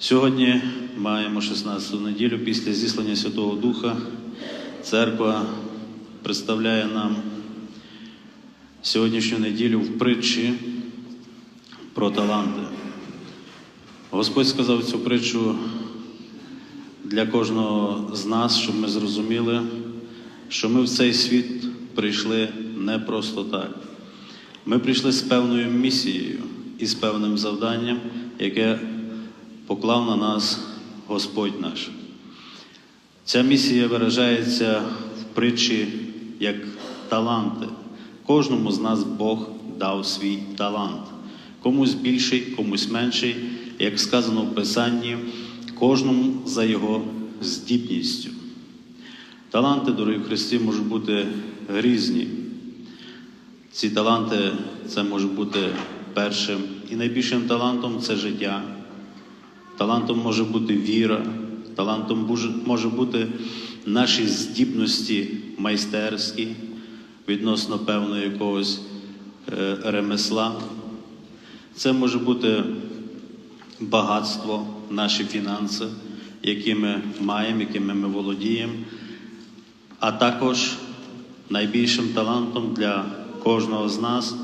Сьогодні маємо 16-ту неділю після зіслання Святого Духа. Церква представляє нам сьогоднішню неділю в притчі про таланти. Господь сказав цю притчу для кожного з нас, щоб ми зрозуміли, що ми в цей світ прийшли не просто так. Ми прийшли з певною місією і з певним завданням, яке поклав на нас Господь наш. Ця місія виражається в притчі як таланти. Кожному з нас Бог дав свій талант. Комусь більший, комусь менший, як сказано в Писанні, кожному за його здібністю. Таланти, дорогі Христі, можуть бути різні. Ці таланти це може бути першим і найбільшим талантом це життя. Талантом може бути віра, талантом може- бути наші здібності майстерські відносно певного якогось е, ремесла. Це може бути багатство, наші фінанси, які ми маємо, якими ми володіємо, а також найбільшим талантом для кожного з нас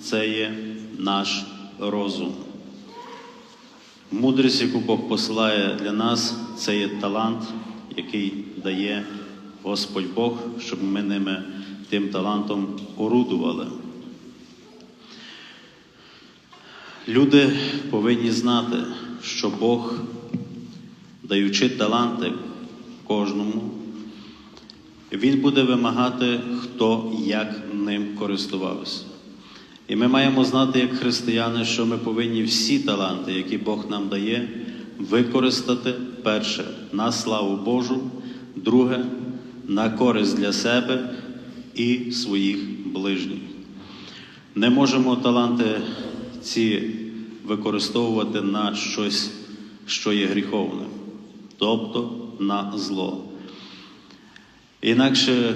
це є наш розум. Мудрість, яку Бог посилає для нас, це є талант, який дає Господь Бог, щоб ми ними тим талантом орудували. Люди повинні знати, що Бог, даючи таланти кожному, Він буде вимагати, хто як ним користувався. І ми маємо знати, як християни, що ми повинні всі таланти, які Бог нам дає, використати перше на славу Божу, друге на користь для себе і своїх ближніх. Не можемо таланти ці використовувати на щось, що є гріховним, тобто на зло. Інакше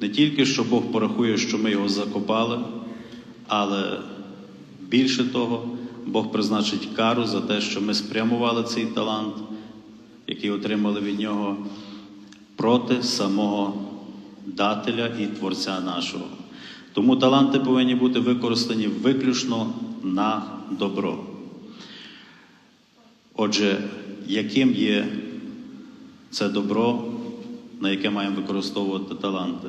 не тільки що Бог порахує, що ми його закопали, але більше того, Бог призначить кару за те, що ми спрямували цей талант, який отримали від нього, проти самого дателя і Творця нашого. Тому таланти повинні бути використані виключно на добро. Отже, яким є це добро, на яке маємо використовувати таланти?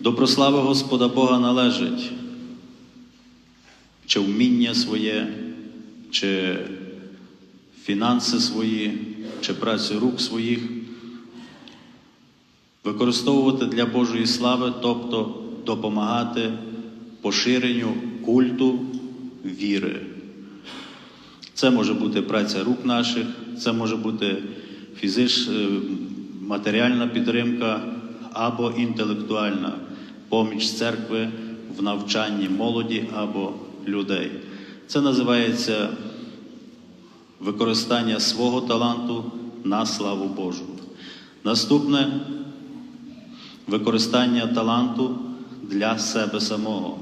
До прослави Господа Бога належить чи вміння своє, чи фінанси свої, чи працю рук своїх, використовувати для Божої слави, тобто допомагати поширенню культу віри. Це може бути праця рук наших, це може бути фізич, е, матеріальна підтримка або інтелектуальна поміч церкви в навчанні молоді або людей. Це називається використання свого таланту на славу Божу. Наступне використання таланту для себе самого.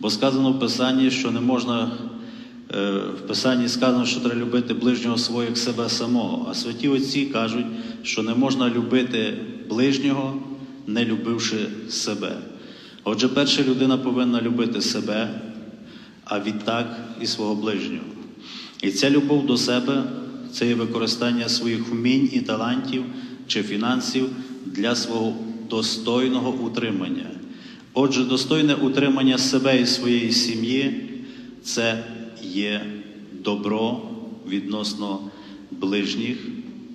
Бо сказано в Писанні, що не можна, е, в Писанні сказано, що треба любити ближнього свого як себе самого. А святі отці кажуть, що не можна любити ближнього, не любивши себе. Отже, перша людина повинна любити себе, а відтак і свого ближнього. І ця любов до себе це є використання своїх вмінь і талантів чи фінансів для свого достойного утримання. Отже, достойне утримання себе і своєї сім'ї це є добро відносно ближніх,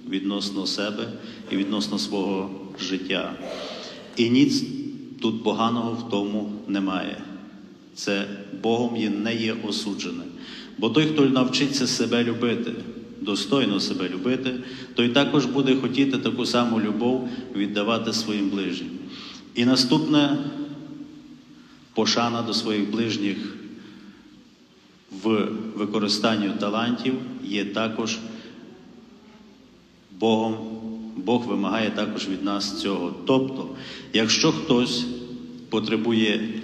відносно себе і відносно свого життя. І ніц тут поганого в тому немає. Це Богом є, не є осуджене. Бо той, хто навчиться себе любити, достойно себе любити, той також буде хотіти таку саму любов віддавати своїм ближнім. І наступне пошана до своїх ближніх в використанні талантів є також Богом. Бог вимагає також від нас цього. Тобто, якщо хтось потребує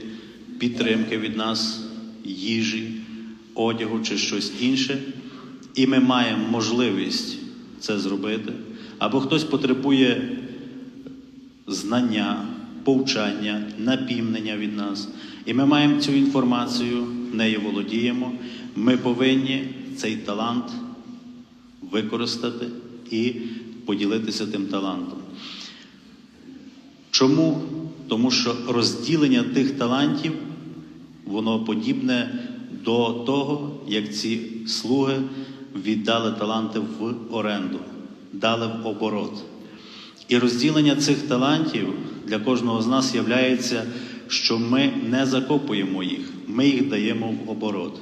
підтримки від нас, їжі, одягу чи щось інше, і ми маємо можливість це зробити, або хтось потребує знання, повчання, напівнення від нас, і ми маємо цю інформацію, нею володіємо, ми повинні цей талант використати і поділитися тим талантом. Чому? Тому що розділення тих талантів, воно подібне до того, як ці слуги віддали таланти в оренду, дали в оборот. І розділення цих талантів для кожного з нас є, що ми не закопуємо їх, ми їх даємо в оборот.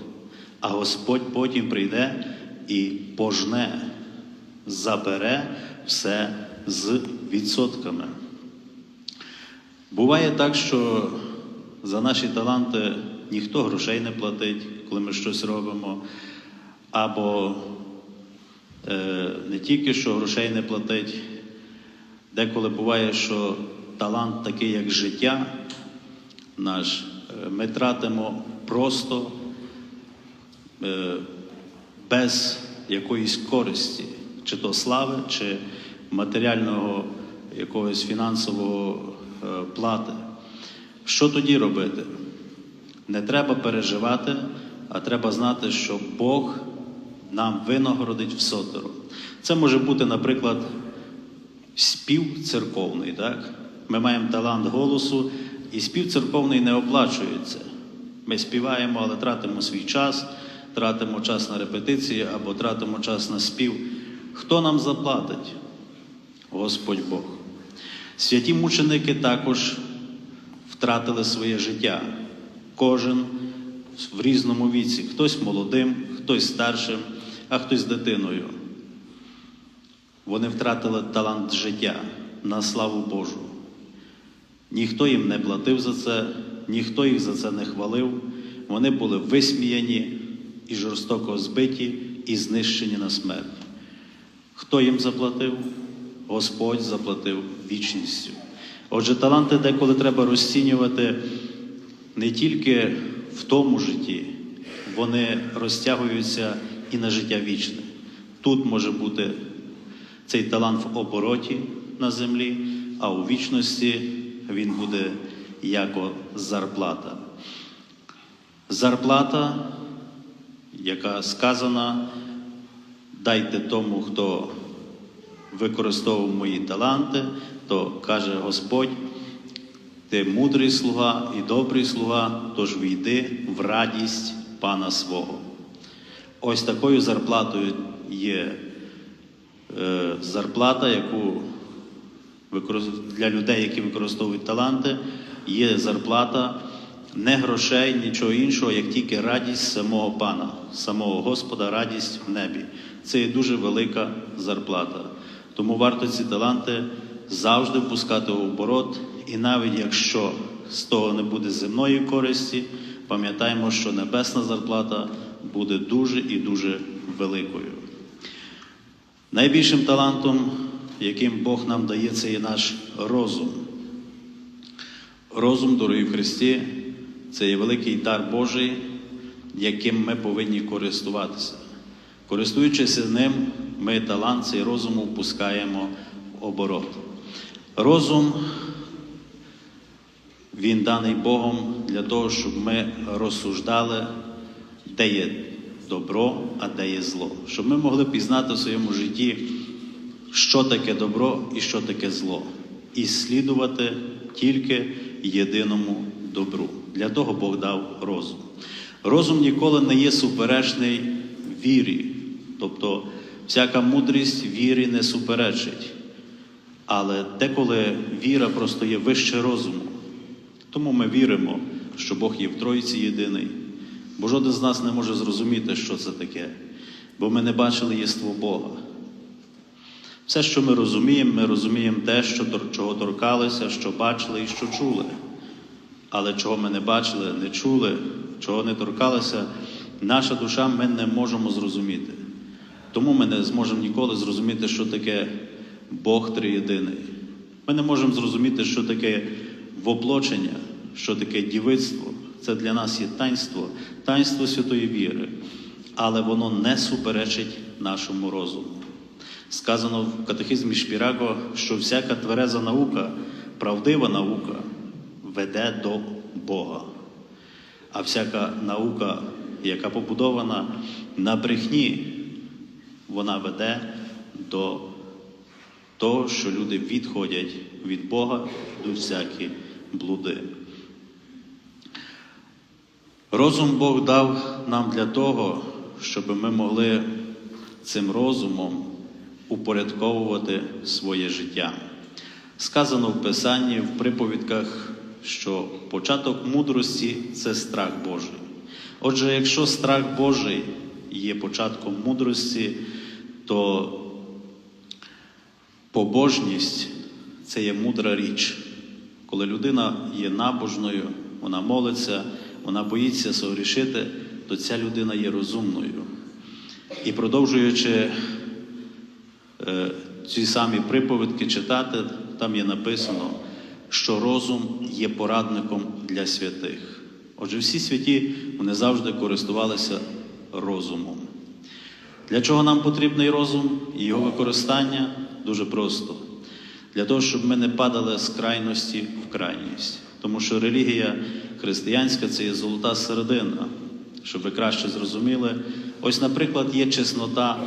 А Господь потім прийде і пожне, забере все з відсотками. Буває так, що за наші таланти ніхто грошей не платить, коли ми щось робимо, або е, не тільки що грошей не платить, деколи буває, що талант такий, як життя наш, е, ми тратимо просто е, без якоїсь користі, чи то слави, чи матеріального якогось фінансового плати. Що тоді робити? Не треба переживати, а треба знати, що Бог нам винагородить в сотеро. Це може бути, наприклад, спів церковний. Так? Ми маємо талант голосу, і спів церковний не оплачується. Ми співаємо, але тратимо свій час, тратимо час на репетиції або тратимо час на спів. Хто нам заплатить? Господь Бог. Святі мученики також втратили своє життя. Кожен в різному віці. Хтось молодим, хтось старшим, а хтось дитиною. Вони втратили талант життя на славу Божу. Ніхто їм не платив за це, ніхто їх за це не хвалив. Вони були висміяні і жорстоко збиті і знищені на смерть. Хто їм заплатив? Господь заплатив вічністю. Отже, таланти деколи треба розцінювати не тільки в тому житті, вони розтягуються і на життя вічне. Тут може бути цей талант в обороті на землі, а у вічності він буде як зарплата. Зарплата, яка сказана, дайте тому, хто використовував мої таланти, то каже Господь, ти мудрий слуга і добрий слуга, тож війди в радість пана свого. Ось такою зарплатою є е, зарплата, яку для людей, які використовують таланти, є зарплата не грошей, нічого іншого, як тільки радість самого пана, самого Господа, радість в небі. Це є дуже велика зарплата. Тому варто ці таланти завжди впускати в оборот, і навіть якщо з того не буде земної користі, пам'ятаємо, що небесна зарплата буде дуже і дуже великою. Найбільшим талантом, яким Бог нам дає, це є наш розум. Розум, дорогі в Христі, це є великий дар Божий, яким ми повинні користуватися. Користуючись ним, ми талант цей розуму впускаємо в оборот. Розум, він даний Богом для того, щоб ми розсуждали, де є добро, а де є зло. Щоб ми могли пізнати в своєму житті, що таке добро і що таке зло. І слідувати тільки єдиному добру. Для того Бог дав розум. Розум ніколи не є суперечний вірі. Тобто всяка мудрість вірі не суперечить. Але деколи віра просто є вище розуму. Тому ми віримо, що Бог є в Тройці єдиний, бо жоден з нас не може зрозуміти, що це таке, бо ми не бачили єство Бога. Все, що ми розуміємо, ми розуміємо те, що, чого торкалися, що бачили і що чули. Але чого ми не бачили, не чули, чого не торкалися, наша душа ми не можемо зрозуміти. Тому ми не зможемо ніколи зрозуміти, що таке Бог триєдиний. Ми не можемо зрозуміти, що таке воплочення, що таке дівицтво. Це для нас є таїнство, таїнство святої віри. але воно не суперечить нашому розуму. Сказано в катехизмі Шпіраго, що всяка твереза наука, правдива наука веде до Бога. А всяка наука, яка побудована на брехні, вона веде до того, що люди відходять від Бога до всякі блуди. Розум Бог дав нам для того, щоб ми могли цим розумом упорядковувати своє життя. Сказано в Писанні, в приповідках, що початок мудрості це страх Божий. Отже, якщо страх Божий є початком мудрості, то побожність це є мудра річ. Коли людина є набожною, вона молиться, вона боїться согрішити, то ця людина є розумною. І продовжуючи е, ці самі приповідки читати, там є написано, що розум є порадником для святих. Отже, всі святі вони завжди користувалися розумом. Для чого нам потрібний розум і його використання? Дуже просто. Для того, щоб ми не падали з крайності в крайність. Тому що релігія християнська це є золота середина. Щоб ви краще зрозуміли, ось, наприклад, є чеснота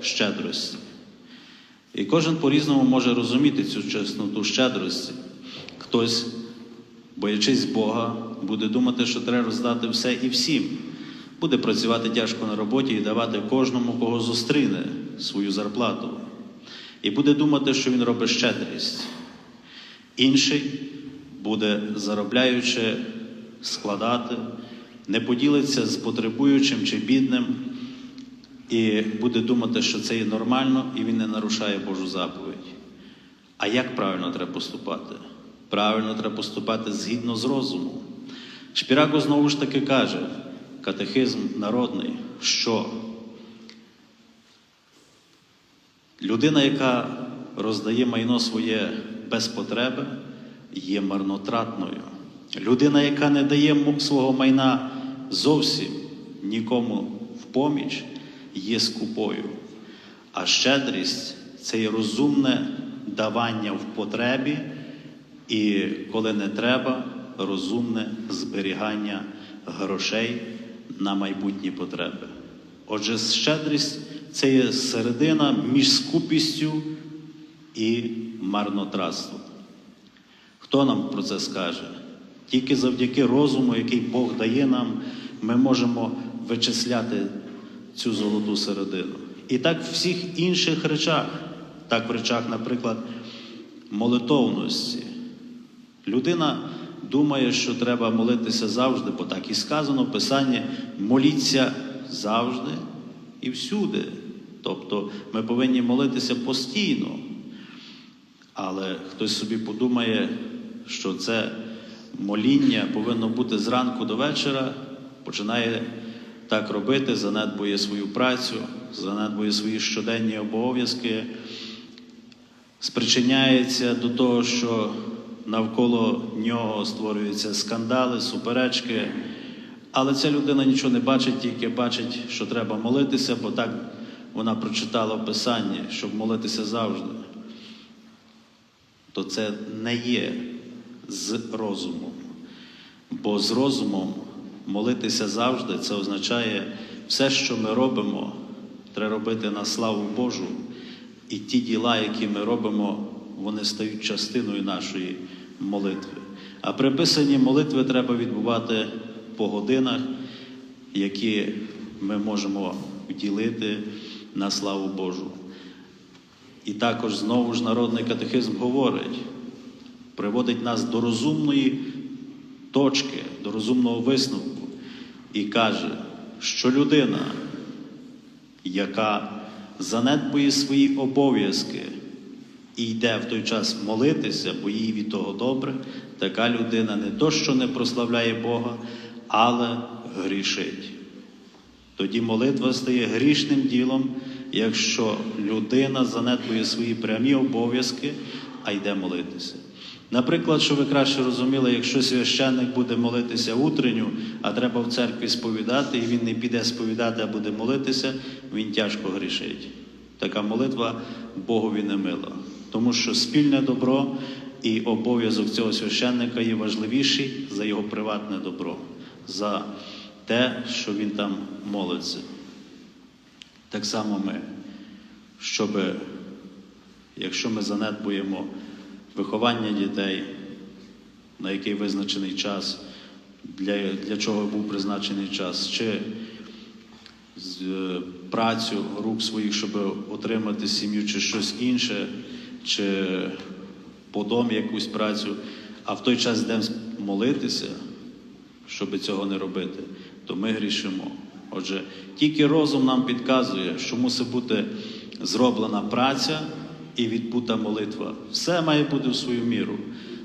щедрості. І кожен по-різному може розуміти цю чесноту щедрості. Хтось, боячись Бога, буде думати, що треба роздати все і всім. Буде працювати тяжко на роботі і давати кожному, кого зустріне, свою зарплату. І буде думати, що він робить щедрість. Інший буде, заробляючи, складати, не поділиться з потребуючим чи бідним, і буде думати, що це є нормально, і він не нарушає Божу заповідь. А як правильно треба поступати? Правильно треба поступати згідно з розумом. Шпірако знову ж таки каже, катехизм народний, що людина, яка роздає майно своє без потреби, є марнотратною. Людина, яка не дає свого майна зовсім нікому в поміч, є скупою. А щедрість це є розумне давання в потребі, і коли не треба, розумне зберігання грошей на майбутні потреби. Отже, щедрість це є середина між скупістю і марнотратством. Хто нам про це скаже? Тільки завдяки розуму, який Бог дає нам, ми можемо вичисляти цю золоту середину. І так в всіх інших речах, так в речах, наприклад, молитовності. Людина думає, що треба молитися завжди, бо так і сказано в Писанні, моліться завжди і всюди. Тобто ми повинні молитися постійно. Але хтось собі подумає, що це моління повинно бути зранку до вечора, починає так робити, занедбує свою працю, занедбує свої щоденні обов'язки, спричиняється до того, що навколо нього створюються скандали, суперечки. Але ця людина нічого не бачить, тільки бачить, що треба молитися, бо так вона прочитала в Писанні, щоб молитися завжди. То це не є з розумом. Бо з розумом молитися завжди це означає все, що ми робимо, треба робити на славу Божу. І ті діла, які ми робимо, вони стають частиною нашої молитви. А приписані молитви треба відбувати по годинах, які ми можемо вділити на славу Божу. І також знову ж народний катехизм говорить, приводить нас до розумної точки, до розумного висновку і каже, що людина, яка занедбує свої обов'язки і йде в той час молитися, бо їй від того добре, така людина не то, що не прославляє Бога, але грішить. Тоді молитва стає грішним ділом, якщо людина занедбує свої прямі обов'язки, а йде молитися. Наприклад, що ви краще розуміли, якщо священник буде молитися утренню, а треба в церкві сповідати, і він не піде сповідати, а буде молитися, він тяжко грішить. Така молитва Богові не мила. Тому що спільне добро і обов'язок цього священника є важливіший за його приватне добро, за те, що він там молиться. Так само ми, щоб, якщо ми занедбуємо виховання дітей, на який визначений час, для, для чого був призначений час, чи е, працю рук своїх, щоб отримати сім'ю, чи щось інше, чи по домі якусь працю, а в той час йдемо молитися, щоб цього не робити, то ми грішимо. Отже, тільки розум нам підказує, що мусить бути зроблена праця і відбута молитва. Все має бути в свою міру.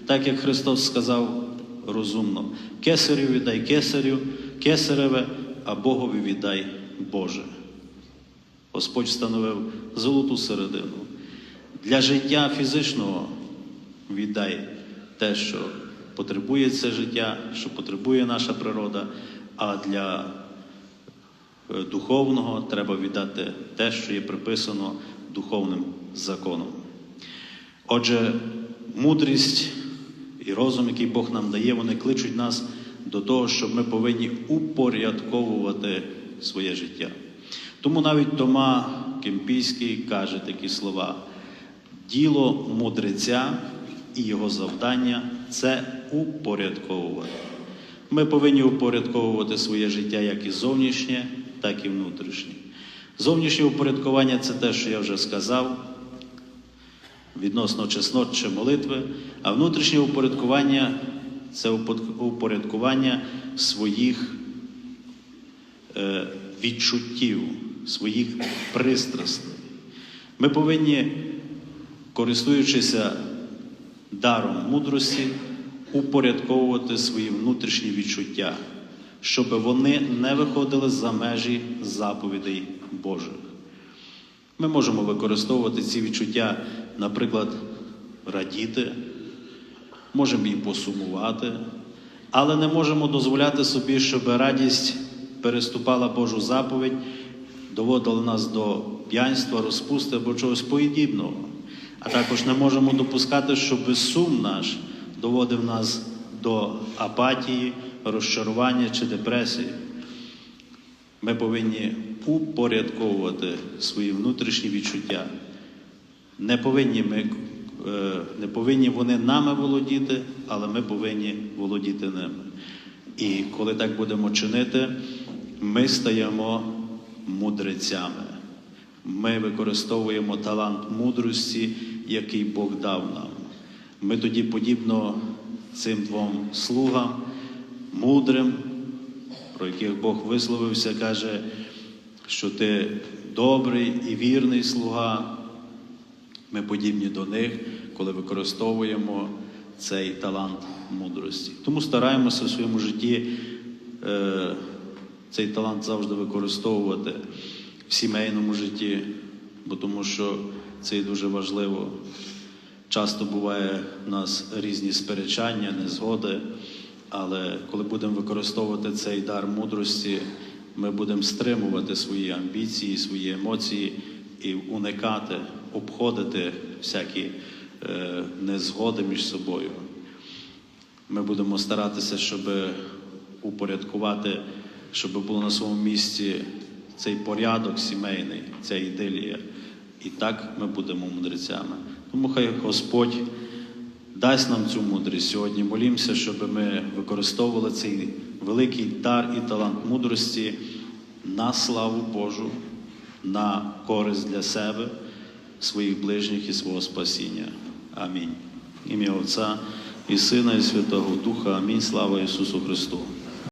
Так як Христос сказав розумно: кесарю віддай кесарю, кесареве, а Богові віддай Боже. Господь встановив золоту середину. Для життя фізичного віддай те, що потребує це життя, що потребує наша природа, а для е, духовного треба віддати те, що є приписано духовним законом. Отже, мудрість і розум, який Бог нам дає, вони кличуть нас до того, щоб ми повинні упорядковувати своє життя. Тому навіть Тома Кемпійський каже такі слова: діло мудреця і його завдання це упорядковувати. Ми повинні упорядковувати своє життя як і зовнішнє, так і внутрішнє. Зовнішнє упорядкування це те, що я вже сказав, відносно чеснот чи молитви, а внутрішнє упорядкування це упорядкування своїх е, відчуттів, своїх пристрастей. Ми повинні, користуючися даром мудрості, упорядковувати свої внутрішні відчуття, щоб вони не виходили за межі заповідей Божих. Ми можемо використовувати ці відчуття, наприклад, радіти, можемо і посумувати, але не можемо дозволяти собі, щоб радість переступала Божу заповідь, доводила нас до п'янства, розпусти або чогось подібного. А також не можемо допускати, щоб сум наш доводив нас до апатії, розчарування чи депресії. Ми повинні упорядковувати свої внутрішні відчуття. Не повинні, ми, е, не повинні вони нами володіти, але ми повинні володіти ними. І коли так будемо чинити, ми стаємо мудрецями. Ми використовуємо талант мудрості, який Бог дав нам. Ми тоді, подібно цим двом слугам, мудрим, про яких Бог висловився, каже, що ти добрий і вірний слуга. Ми подібні до них, коли використовуємо цей талант мудрості. Тому стараємося в своєму житті е, цей талант завжди використовувати в сімейному житті, бо тому що це і дуже важливо. Часто буває в нас різні сперечання, незгоди, але коли будемо використовувати цей дар мудрості, ми будемо стримувати свої амбіції, свої емоції і уникати, обходити всякі е, незгоди між собою. Ми будемо старатися, щоб упорядкувати, щоб було на своєму місці цей порядок сімейний, ця ідилія. І так ми будемо мудрецями. Тому хай Господь дасть нам цю мудрість сьогодні. Молімося, щоб ми використовували цей великий дар і талант мудрості на славу Божу, на користь для себе, своїх ближніх і свого спасіння. Амінь. Ім'я Отця і Сина, і Святого Духа. Амінь. Слава Ісусу Христу.